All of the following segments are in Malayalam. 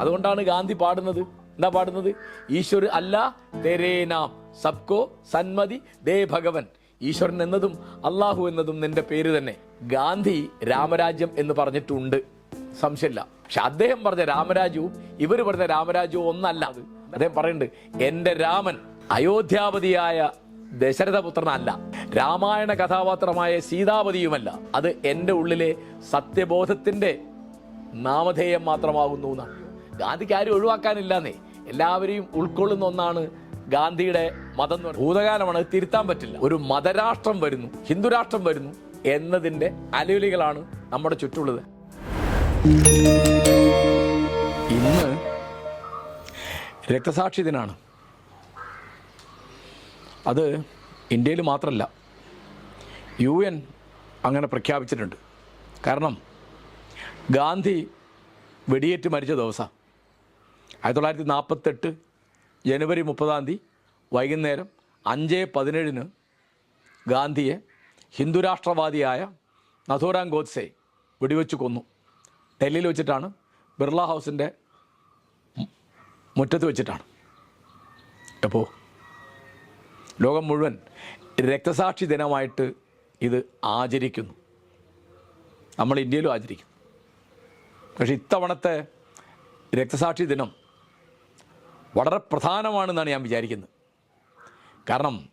അതുകൊണ്ടാണ് ഗാന്ധി പാടുന്നത്. എന്താ പാടുന്നത്? ഈശ്വർ അല്ല തെരേനാം സബ്കോ സന്മതി ദേ ഭഗവൻ. ഈശ്വരൻ എന്നതും അള്ളാഹു എന്നതും നിന്റെ പേര് തന്നെ. ഗാന്ധി രാമരാജ്യം എന്ന് പറഞ്ഞിട്ടുണ്ട്. സംശയമില്ല. പക്ഷെ അദ്ദേഹം പറഞ്ഞ രാമരാജ്യവും ഇവർ പറഞ്ഞ രാമരാജ്യവും ഒന്നല്ല അത്. അദ്ദേഹം പറയുന്നുണ്ട് എന്റെ രാമൻ അയോധ്യാപതിയായ ദശരഥപുത്രനല്ല. രാമായണ കഥാപാത്രമായ സീതാപതിയുമല്ല. അത് എന്റെ ഉള്ളിലെ സത്യബോധത്തിന്റെ നാമധേയം മാത്രമാകുന്നു എന്നാണ്. ഗാന്ധിക്ക് ആരും ഒഴിവാക്കാനില്ലാന്നേ. എല്ലാവരെയും ഉൾക്കൊള്ളുന്ന ഒന്നാണ് ഗാന്ധിയുടെ മതം ഭൂതകാലമാണ് അത് തിരുത്താൻ പറ്റില്ല. ഒരു മതരാഷ്ട്രം വരുന്നു ഹിന്ദുരാഷ്ട്രം വരുന്നു എന്നതിന്റെ അലയൊലികളാണ് നമ്മുടെ ചുറ്റുള്ളത്. ഇന്ന് രക്തസാക്ഷി ദിനാണ്. അത് ഇന്ത്യയിൽ മാത്രമല്ല യു എൻ അങ്ങനെ പ്രഖ്യാപിച്ചിട്ടുണ്ട്. കാരണം ഗാന്ധി വെടിയേറ്റ് മരിച്ച ദിവസം. ആയിരത്തി തൊള്ളായിരത്തി നാൽപ്പത്തെട്ട് ജനുവരി മുപ്പതാം തീയതി വൈകുന്നേരം അഞ്ച് പതിനേഴിന് ഗാന്ധിയെ ഹിന്ദുരാഷ്ട്രവാദിയായ നഥുറാം ഗോഡ്സെ വെടിവെച്ച് കൊന്നു. ഡൽഹിയിൽ വെച്ചിട്ടാണ് ബിർള ഹൗസിന്റെ മുറ്റത്ത് വെച്ചിട്ടാണ്. അപ്പോൾ ലോകം മുഴുവൻ രക്തസാക്ഷി ദിനമായിട്ട് ഇത് ആചരിക്കുന്നു. നമ്മൾ ഇന്ത്യയിലും ആചരിക്കും പക്ഷെ ഇത്തവണത്തെ രക്തസാക്ഷി ദിനം വളരെ പ്രധാനമാണെന്നാണ് ഞാൻ വിചാരിക്കുന്നത്. കാരണം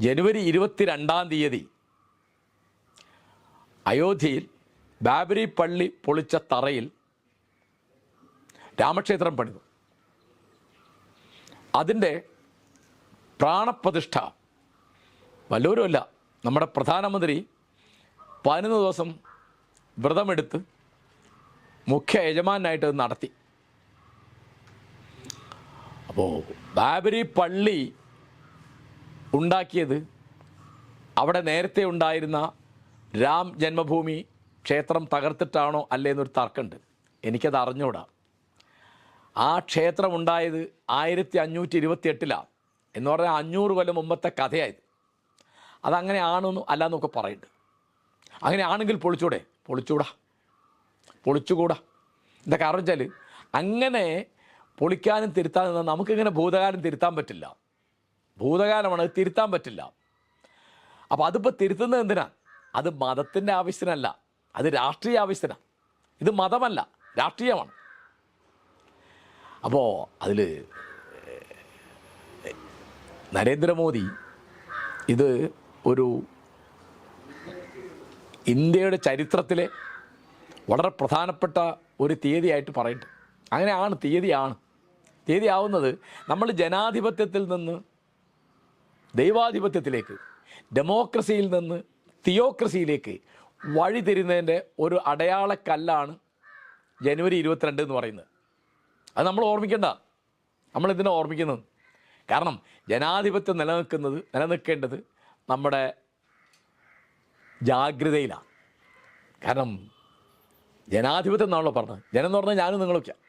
ജനുവരി ഇരുപത്തിരണ്ടാം തീയതി അയോധ്യയിൽ ബാബരി പള്ളി പൊളിച്ച തറയിൽ രാമക്ഷേത്രം പണിതു. അതിന്റെ പ്രാണപ്രതിഷ്ഠ വല്ലവരുമല്ല. നമ്മുടെ പ്രധാനമന്ത്രി പതിനൊന്ന് ദിവസം വ്രതമെടുത്ത് മുഖ്യ യജമാനായിട്ട് നടത്തി. അപ്പോൾ ബാബരി പള്ളി ഉണ്ടാക്കിയത് അവിടെ നേരത്തെ ഉണ്ടായിരുന്ന രാം ജന്മഭൂമി ക്ഷേത്രം തകർത്തിട്ടാണോ അല്ലേ എന്നൊരു തർക്കമുണ്ട്. എനിക്കത് അറിഞ്ഞൂടാ. ആ ക്ഷേത്രം ഉണ്ടായത് ആയിരത്തി അഞ്ഞൂറ്റി ഇരുപത്തി എട്ടിലാണ് എന്ന് പറഞ്ഞാൽ അഞ്ഞൂറ് കൊല്ലം മുമ്പത്തെ കഥയായത്. അതങ്ങനെ ആണെന്നും അല്ലാന്നൊക്കെ പറയുന്നുണ്ട്. അങ്ങനെ ആണെങ്കിൽ പൊളിച്ചൂടെ? പൊളിച്ചൂടാ. പൊളിച്ചുകൂടാ. എന്താ കാരണം വെച്ചാൽ അങ്ങനെ പൊളിക്കാനും തിരുത്താനും നിന്നാൽ നമുക്കിങ്ങനെ ഭൂതകാലം തിരുത്താൻ പറ്റില്ല. ഭൂതകാലമാണ് തിരുത്താൻ പറ്റില്ല. അപ്പോൾ അതിപ്പോൾ തിരുത്തുന്നത് എന്തിനാ? അത് മതത്തിന്റെ ആവശ്യത്തിനല്ല. അത് രാഷ്ട്രീയ ആവശ്യത്തിനാണ് ഇത് മതമല്ല രാഷ്ട്രീയമാണ്. അപ്പോൾ അതിൽ നരേന്ദ്രമോദി ഇത് ഒരു ഇന്ത്യയുടെ ചരിത്രത്തിലെ വളരെ പ്രധാനപ്പെട്ട ഒരു തീയതിയായിട്ട് പറയുന്നുണ്ട് അങ്ങനെയാണ് തീയതിയാണ്. തീയതി ആവുന്നത് നമ്മൾ ജനാധിപത്യത്തിൽ നിന്ന് ദൈവാധിപത്യത്തിലേക്ക് ഡെമോക്രസിയിൽ നിന്ന് തിയോക്രസിയിലേക്ക് വഴി തരുന്നതിന്റെ ഒരു അടയാളക്കല്ലാണ് ജനുവരി ഇരുപത്തിരണ്ട് എന്ന് പറയുന്നത്. അത് നമ്മൾ ഓർമ്മിക്കേണ്ട. ഇതിനെ ഓർമ്മിക്കുന്നത്? കാരണം ജനാധിപത്യം നിലനിൽക്കുന്നത് നിലനിൽക്കേണ്ടത് നമ്മുടെ ജാഗ്രതയിലാണ്. കാരണം ജനാധിപത്യം എന്നാണല്ലോ പറഞ്ഞത്. ജനം എന്ന് പറഞ്ഞാൽ ഞാനും നിങ്ങളൊക്കെയാണ്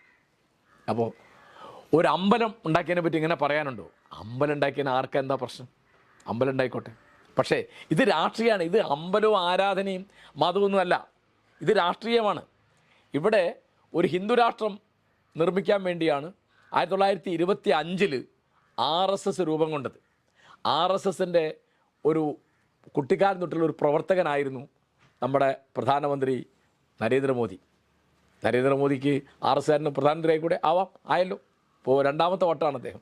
അപ്പോൾ ഒരു അമ്പലം ഉണ്ടാക്കിയതിനെ പറ്റി ഇങ്ങനെ പറയാനുണ്ടോ? അമ്പലം ഉണ്ടാക്കിയതിന് ആർക്കാ എന്താ പ്രശ്നം? അമ്പലം ഉണ്ടായിക്കോട്ടെ പക്ഷേ ഇത് രാഷ്ട്രീയമാണ്. ഇത് അമ്പലവും ആരാധനയും മതമൊന്നുമല്ല ഇത് രാഷ്ട്രീയമാണ്. ഇവിടെ ഒരു ഹിന്ദു രാഷ്ട്രം നിർമ്മിക്കാൻ വേണ്ടിയാണ് ആയിരത്തി തൊള്ളായിരത്തി ഇരുപത്തി അഞ്ചിൽ ആർ എസ് എസ് രൂപം കൊണ്ടത്. ആർ എസ് എസിന്റെ ഒരു കുട്ടിക്കാലം തൊട്ടുള്ള ഒരു പ്രവർത്തകനായിരുന്നു നമ്മുടെ പ്രധാനമന്ത്രി നരേന്ദ്രമോദി. നരേന്ദ്രമോദിക്ക് ആർ എസ് ആറിന് പ്രധാനമന്ത്രിയായി കൂടെ ആവാം ആയല്ലോ. ഇപ്പോൾ രണ്ടാമത്തെ വോട്ടാണ് അദ്ദേഹം.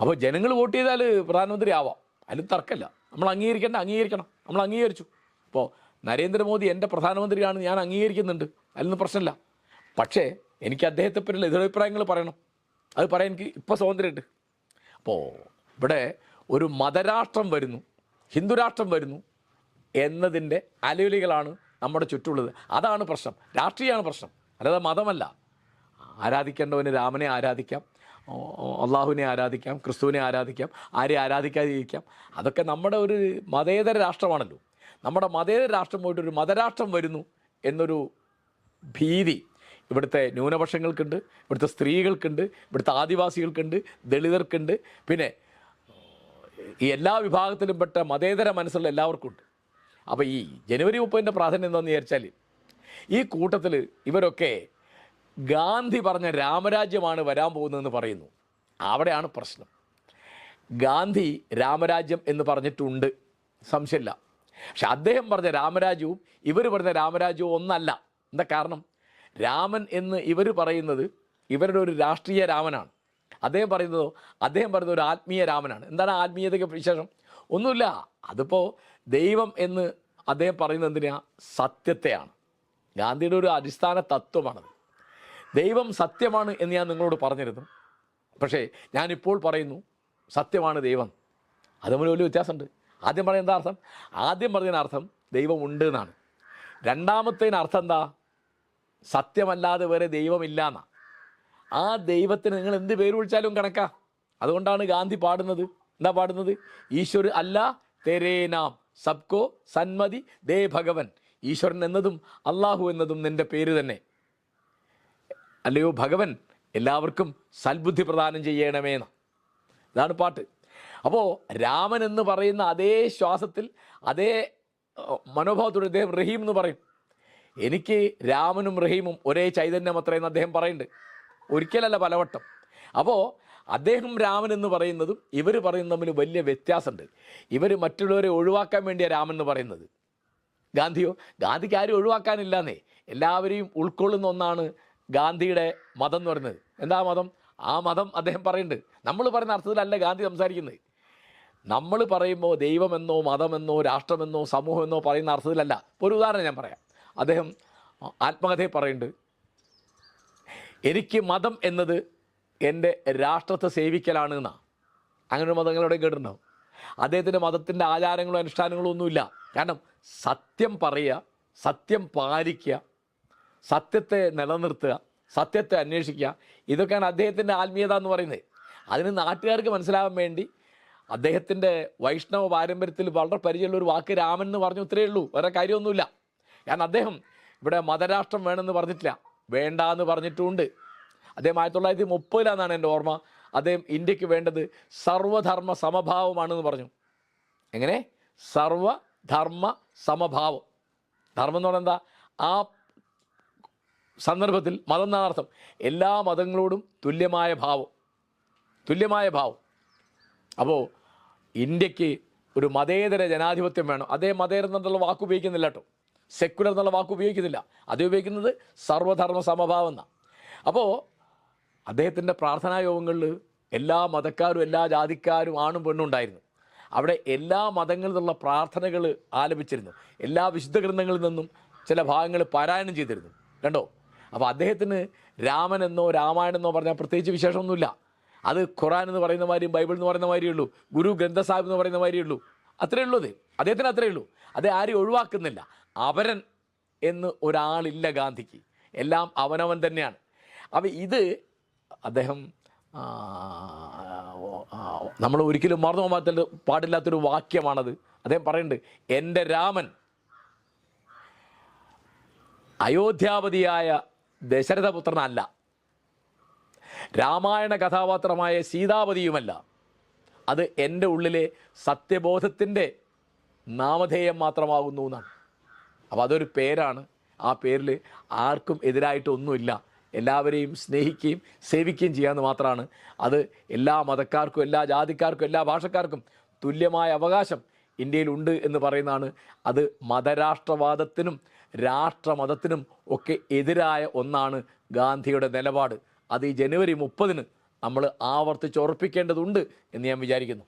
അപ്പോൾ ജനങ്ങൾ വോട്ട് ചെയ്താൽ പ്രധാനമന്ത്രി ആവാം. അതിന് തർക്കമില്ല. നമ്മൾ അംഗീകരിക്കേണ്ട അംഗീകരിക്കണം. നമ്മൾ അംഗീകരിച്ചു. ഇപ്പോൾ നരേന്ദ്രമോദി എന്റെ പ്രധാനമന്ത്രിയാണ് ഞാൻ അംഗീകരിക്കുന്നുണ്ട്. അതിലൊന്നും പ്രശ്നമില്ല. പക്ഷേ എനിക്ക് അദ്ദേഹത്തെ പറ്റിയുള്ള എതിരഭിപ്രായങ്ങൾ പറയണം. അത് പറയാൻ എനിക്ക് ഇപ്പോൾ സ്വാതന്ത്ര്യമുണ്ട്. അപ്പോൾ ഇവിടെ ഒരു മതരാഷ്ട്രം വരുന്നു ഹിന്ദുരാഷ്ട്രം വരുന്നു എന്നതിന്റെ അലയൊലികളാണ് നമ്മുടെ ചുറ്റുമുള്ളത്. അതാണ് പ്രശ്നം. രാഷ്ട്രീയമാണ് പ്രശ്നം. അല്ലാതെ മതമല്ല. ആരാധിക്കേണ്ടവന് രാമനെ ആരാധിക്കാം അള്ളാഹുവിനെ ആരാധിക്കാം ക്രിസ്തുവിനെ ആരാധിക്കാം ആരെ ആരാധിക്കാതിരിക്കാം. അതൊക്കെ നമ്മുടെ ഒരു മതേതര രാഷ്ട്രമാണല്ലോ. നമ്മുടെ മതേതര രാഷ്ട്രം പോയിട്ട് ഒരു മതരാഷ്ട്രം വരുന്നു എന്നൊരു ഭീതി ഇവിടുത്തെ ന്യൂനപക്ഷങ്ങൾക്കുണ്ട് ഇവിടുത്തെ സ്ത്രീകൾക്കുണ്ട് ഇവിടുത്തെ ആദിവാസികൾക്കുണ്ട് ദളിതർക്കുണ്ട്. പിന്നെ ഈ എല്ലാ വിഭാഗത്തിലും പെട്ട മതേതര മനസ്സുള്ള എല്ലാവർക്കും ഉണ്ട്. അപ്പോൾ ഈ ജനുവരി മുപ്പതിന്റെ പ്രാധാന്യം എന്താണെന്ന് വിചാരിച്ചാൽ ഈ കൂട്ടത്തിൽ ഇവരൊക്കെ ഗാന്ധി പറഞ്ഞ രാമരാജ്യമാണ് വരാൻ പോകുന്നതെന്ന് പറയുന്നു. അവിടെയാണ് പ്രശ്നം. ഗാന്ധി രാമരാജ്യം എന്ന് പറഞ്ഞിട്ടുണ്ട്. സംശയമില്ല. പക്ഷെ അദ്ദേഹം പറഞ്ഞ രാമരാജ്യവും ഇവർ പറഞ്ഞ രാമരാജ്യവും ഒന്നല്ല. എന്താ കാരണം? രാമൻ എന്ന് ഇവർ പറയുന്നത് ഇവരുടെ ഒരു രാഷ്ട്രീയ രാമനാണ്. അദ്ദേഹം പറയുന്നതോ അദ്ദേഹം പറയുന്നത് ഒരു ആത്മീയ രാമനാണ്. എന്താണ് ആത്മീയതയ്ക്ക് വിശേഷം? ഒന്നുമില്ല. അതിപ്പോൾ ദൈവം എന്ന് അദ്ദേഹം പറയുന്നത് എന്തിനാ? സത്യത്തെയാണ്. ഗാന്ധിയുടെ ഒരു അടിസ്ഥാന തത്വമാണത്. ദൈവം സത്യമാണ് എന്ന് ഞാൻ നിങ്ങളോട് പറഞ്ഞിരുന്നു. പക്ഷേ ഞാനിപ്പോൾ പറയുന്നു സത്യമാണ് ദൈവം. അത് തമ്മിൽ വലിയ വ്യത്യാസമുണ്ട്. ആദ്യം പറഞ്ഞ എന്താ അർത്ഥം? ആദ്യം പറഞ്ഞതിന് അർത്ഥം ദൈവം ഉണ്ട് എന്നാണ്. രണ്ടാമത്തേന് അർത്ഥം എന്താ? സത്യമല്ലാതെ വേറെ ദൈവമില്ല എന്നാ. ആ ദൈവത്തിന് നിങ്ങൾ എന്ത് പേര് വിളിച്ചാലും കണക്കാ. അതുകൊണ്ടാണ് ഗാന്ധി പാടുന്നത്. എന്താ പാടുന്നത്? ഈശ്വർ അല്ല തെരേനാം സബ്കോ സന്മതി ദേ ഭഗവൻ. ഈശ്വരൻ എന്നതും അള്ളാഹു എന്നതും നിന്റെ പേര് തന്നെ. അല്ലയോ ഭഗവൻ? എല്ലാവർക്കും സൽബുദ്ധി പ്രദാനം ചെയ്യണമേന്ന്. ഇതാണ് പാട്ട്. അപ്പോൾ രാമൻ എന്ന് പറയുന്ന അതേ ശ്വാസത്തിൽ അതേ മനോഭാവത്തോടെ അദ്ദേഹം റഹീം എന്ന് പറയും. എനിക്ക് രാമനും റഹീമും ഒരേ ചൈതന്യം അത്രയെന്ന് അദ്ദേഹം പറയുന്നുണ്ട്. ഒരിക്കലല്ല പലവട്ടം. അപ്പോൾ അദ്ദേഹം രാമൻ എന്ന് പറയുന്നതും ഇവർ പറയുന്നത് തമ്മിൽ വലിയ വ്യത്യാസമുണ്ട്. ഇവർ മറ്റുള്ളവരെ ഒഴിവാക്കാൻ വേണ്ടിയാണ് രാമൻ എന്ന് പറയുന്നത്. ഗാന്ധിയോ ഗാന്ധിക്ക് ആരും ഒഴിവാക്കാനില്ലാന്നേ. എല്ലാവരെയും ഉൾക്കൊള്ളുന്ന ഒന്നാണ് ഗാന്ധിയുടെ മതം എന്ന് പറയുന്നത്. എന്താ മതം? ആ മതം അദ്ദേഹം പറയുന്നുണ്ട്. നമ്മൾ പറയുന്ന അർത്ഥത്തിലല്ല ഗാന്ധി സംസാരിക്കുന്നത്. നമ്മൾ പറയുമ്പോൾ ദൈവമെന്നോ മതമെന്നോ രാഷ്ട്രമെന്നോ സമൂഹമെന്നോ പറയുന്ന അർത്ഥത്തിലല്ല. ഒരു ഉദാഹരണം ഞാൻ പറയാം. അദ്ദേഹം ആത്മകഥയെ പറയുന്നുണ്ട്. എനിക്ക് മതം എന്നത് എന്റെ രാഷ്ട്രത്തെ സേവിക്കലാണ് എന്നാ. അങ്ങനെ ഒരു മതങ്ങളോടെ കേട്ടിട്ടുണ്ടാവും അദ്ദേഹത്തിന്റെ മതത്തിന്റെ ആചാരങ്ങളും അനുഷ്ഠാനങ്ങളും ഒന്നുമില്ല. കാരണം സത്യം പറയുക സത്യം പാലിക്കുക സത്യത്തെ നിലനിർത്തുക സത്യത്തെ അന്വേഷിക്കുക. ഇതൊക്കെയാണ് അദ്ദേഹത്തിന്റെ ആത്മീയത എന്ന് പറയുന്നത്. അതിന് നാട്ടുകാർക്ക് മനസ്സിലാവാൻ വേണ്ടി അദ്ദേഹത്തിന്റെ വൈഷ്ണവ പാരമ്പര്യത്തിൽ വളരെ പരിചയമുള്ള ഒരു വാക്ക് രാമൻ എന്ന് പറഞ്ഞു ഇത്രയേ ഉള്ളൂ. വേറെ കാര്യമൊന്നുമില്ല. കാരണം അദ്ദേഹം ഇവിടെ മതരാഷ്ട്രം വേണമെന്ന് പറഞ്ഞിട്ടില്ല. വേണ്ട എന്ന് പറഞ്ഞിട്ടുമുണ്ട് അദ്ദേഹം ആയിരത്തി തൊള്ളായിരത്തി മുപ്പതിലാണെന്നാണ് എന്റെ ഓർമ്മ. അദ്ദേഹം ഇന്ത്യയ്ക്ക് വേണ്ടത് സർവധർമ്മ സമഭാവമാണെന്ന് പറഞ്ഞു. എങ്ങനെ? സർവധർമ്മ സമഭാവം. ധർമ്മം എന്ന് പറഞ്ഞാൽ എന്താ? ആ സന്ദർഭത്തിൽ മതം എന്നാണ് എല്ലാ മതങ്ങളോടും തുല്യമായ ഭാവം. തുല്യമായ ഭാവം. അപ്പോൾ ഇന്ത്യയ്ക്ക് ഒരു മതേതര ജനാധിപത്യം വേണം. അതേ മതേതരം എന്നുള്ള വാക്ക് ഉപയോഗിക്കുന്നില്ല കേട്ടോ. സെക്കുലർ എന്നുള്ള വാക്ക് ഉപയോഗിക്കുന്നില്ല. അത് ഉപയോഗിക്കുന്നത് സർവധർമ്മ സമഭാവം എന്നാണ് അപ്പോൾ അദ്ദേഹത്തിന്റെ പ്രാർത്ഥനാ യോഗങ്ങളിൽ എല്ലാ മതക്കാരും എല്ലാ ജാതിക്കാരും ആണും പെണ്ണും ഉണ്ടായിരുന്നു. അവിടെ എല്ലാ മതങ്ങളിൽ നിന്നുള്ള പ്രാർത്ഥനകൾ ആലപിച്ചിരുന്നു. എല്ലാ വിശുദ്ധ ഗ്രന്ഥങ്ങളിൽ നിന്നും ചില ഭാഗങ്ങൾ പാരായണം ചെയ്തിരുന്നു. കണ്ടോ? അപ്പോൾ അദ്ദേഹത്തിന് രാമൻ എന്നോ രാമായണം എന്നോ പറഞ്ഞാൽ പ്രത്യേകിച്ച് വിശേഷമൊന്നുമില്ല. അത് ഖുറാൻ എന്ന് പറയുന്ന മാതിരിയും ബൈബിൾ എന്ന് പറയുന്ന മാതിരിയേ ഉള്ളൂ. ഗുരു ഗ്രന്ഥ സാഹിബ് എന്ന് പറയുന്ന മാതിരിയേ ഉള്ളൂ. അത്രേ ഉള്ളൂ അത്. അദ്ദേഹത്തിന് അത്രേ ഉള്ളൂ. അത് ആരും ഒഴിവാക്കുന്നില്ല. അവരൻ എന്ന് ഒരാളില്ല ഗാന്ധിക്ക്. എല്ലാം അവനവൻ തന്നെയാണ്. അപ്പോൾ ഇത് അദ്ദേഹം നമ്മൾ ഒരിക്കലും മറന്നു പോകാത്ത പാടില്ലാത്തൊരു വാക്യമാണത്. അദ്ദേഹം പറയുന്നുണ്ട് എന്റെ രാമൻ അയോധ്യാപതിയായ ദശരഥപുത്രനല്ല. രാമായണ കഥാപാത്രമായ സീതാപതിയുമല്ല. അത് എന്റെ ഉള്ളിലെ സത്യബോധത്തിന്റെ നാമധേയം മാത്രമാകുന്നു എന്നാണ്. അപ്പോൾ അതൊരു പേരാണ്. ആ പേരിൽ ആർക്കും എതിരായിട്ടൊന്നുമില്ല എല്ലാവരെയും സ്നേഹിക്കുകയും സേവിക്കുകയും ചെയ്യാമെന്ന് മാത്രമാണ്. അത് എല്ലാ മതക്കാർക്കും എല്ലാ ജാതിക്കാർക്കും എല്ലാ ഭാഷക്കാർക്കും തുല്യമായ അവകാശം ഇന്ത്യയിലുണ്ട് എന്ന് പറയുന്നതാണ്. അത് മതരാഷ്ട്രവാദത്തിനും രാഷ്ട്രമതത്തിനും ഒക്കെ എതിരായ ഒന്നാണ് ഗാന്ധിയുടെ നിലപാട്. അത് ഈ ജനുവരി മുപ്പതിന് നമ്മൾ ആവർത്തിച്ച് ഉറപ്പിക്കേണ്ടതുണ്ട് എന്ന് ഞാൻ വിചാരിക്കുന്നു.